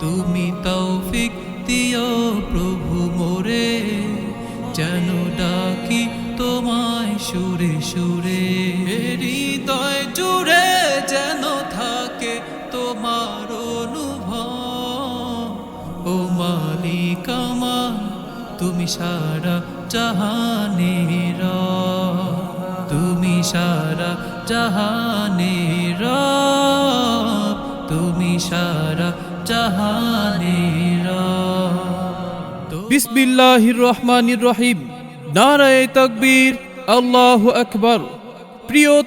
তুমি তৌফিক দিও প্রভু মোরে, যেন ডাকি তোমায় সুরে সুরে। হৃদয় জুড়ে যেন থাকে তোমার অনুভব। ও মালিক আমার, তুমি সারা জাহানের তুমি সারা জাহানের জাহানের বিসমিল্লাহির রহমানির রহিম। নারায়ে তকবীর। আল্লাহু আকবার। প্রিয়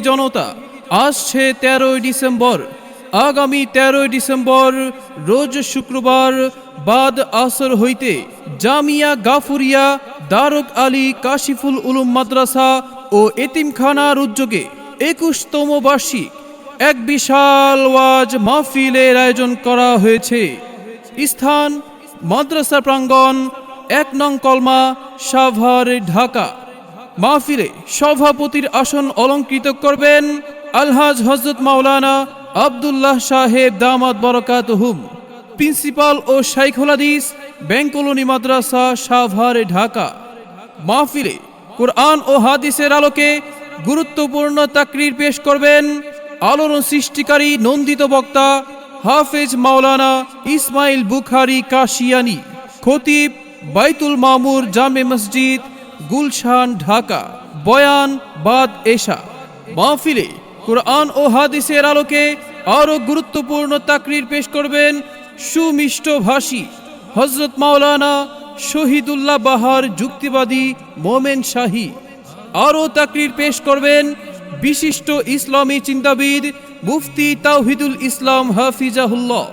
জনতা, আসছে তেরোই ডিসেম্বর। আগামী তেরোই ডিসেম্বর, রোজ শুক্রবার, বাদ আসর হইতে জামিয়া গাফুরিয়া দারুক আলী কাশিফুল উলুম মাদ্রাসা ও এতিমখানার উদ্যোগে একুশতম বার্ষিক এক বিশাল ওয়াজ মাহফিলের আয়োজন করা হয়েছে। স্থান, মাদ্রাসা প্রাঙ্গণ, এক নং কলমা, সাভার, ঢাকা। মাহফিলে সভাপতির আসন অলঙ্কৃত করবেন আলহাজ হজরত মাওলানা আব্দুল্লাহ সাহেব দামাত বরকাত হুম। প্রিন্সিপাল ও শাইখুল হাদিস মাদ্রাসা, সাভার, ঢাকা। মাহফিলে কোরআন ও হাদিসের আলোকে গুরুত্বপূর্ণ তাকরির পেশ করবেন আলোড়ন সৃষ্টিকারী নন্দিত বক্তা হাফেজ মাওলানা ইসমাইল বুখারি কাশিয়ানি, খতিব বাইতুল মামুর জামে মসজিদ, গুলশান, ঢাকা। বয়ান বাদ এশা। মাহফিলে কোরআন ও হাদিসের আলোকে আরও গুরুত্বপূর্ণ তাকরির পেশ করবেন সুমিষ্ট ভাষী হজরত মাওলানা শহীদুল্লাহ বাহার যুক্তিবাদী মোমেন শাহী। আরও তাকরির পেশ করবেন বিশিষ্ট ইসলামী চিন্তাবিদ মুফতি তাওহিদুল ইসলাম হাফিজাহুল্লাহ,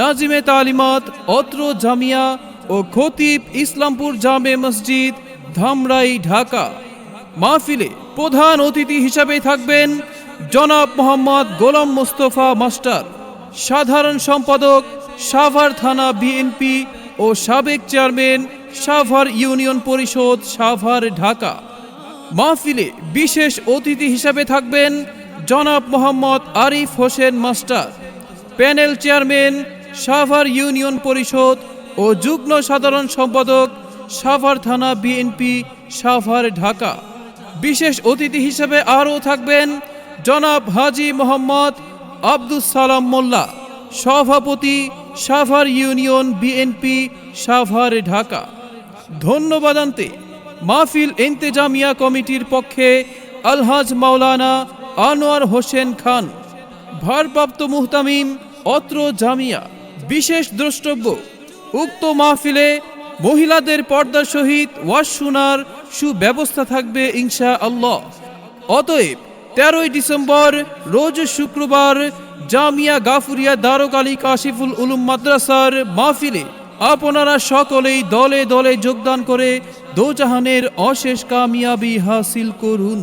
নাজিমে তালিমাত, অত্র জামিয়া ও খতিব ইসলামপুর জামে মসজিদ, ধামরাই, ঢাকা। মাহফিলে প্রধান অতিথি হিসাবে থাকবেন জনাব মোহাম্মদ গোলাম মোস্তফা মাস্টার, সাধারণ সম্পাদক সাভার থানা বিএনপি ও সাবেক চেয়ারম্যান সাভার ইউনিয়ন পরিষদ সাভার, ঢাকা। মাহফিলে বিশেষ অতিথি হিসাবে থাকবেন জনাব Mohammad Arif Hossain master, panel chairman Savar union পরিষদ ও যুগ্ম সাধারণ সম্পাদক সাভার থানা বিএনপি সাভার ঢাকা। বিশেষ অতিথি হিসেবে আরও থাকবেন জনাব হাজি মোহাম্মদ আব্দুস সালাম মোল্লা, সভাপতি সাভার ইউনিয়ন বিএনপি সাভার ঢাকা। ধন্যবাদান্তে মাহফিল ইন্তেজামিয়া কমিটির পক্ষে আলহাজ মাওলানা আনোয়ার হোসেন খান, ভারপ্রাপ্ত মুহতামিম অত্র জামিয়া, বিশেষ দ্রষ্টব্য, উক্ত মাহফিলে মহিলাদের পর্দা সহিত ওয়াজ শোনার সুব্যবস্থা থাকবে ইনশা আল্লাহ অতএব তেরোই ডিসেম্বর, রোজ শুক্রবার জামিয়া গাফুরিয়া দারক আলী কাশিফুল উলুম মাদ্রাসার মাহফিলে আপনারা সকলেই দলে দলে যোগদান করে দোজাহানের অশেষ কামিয়াবি হাসিল করুন।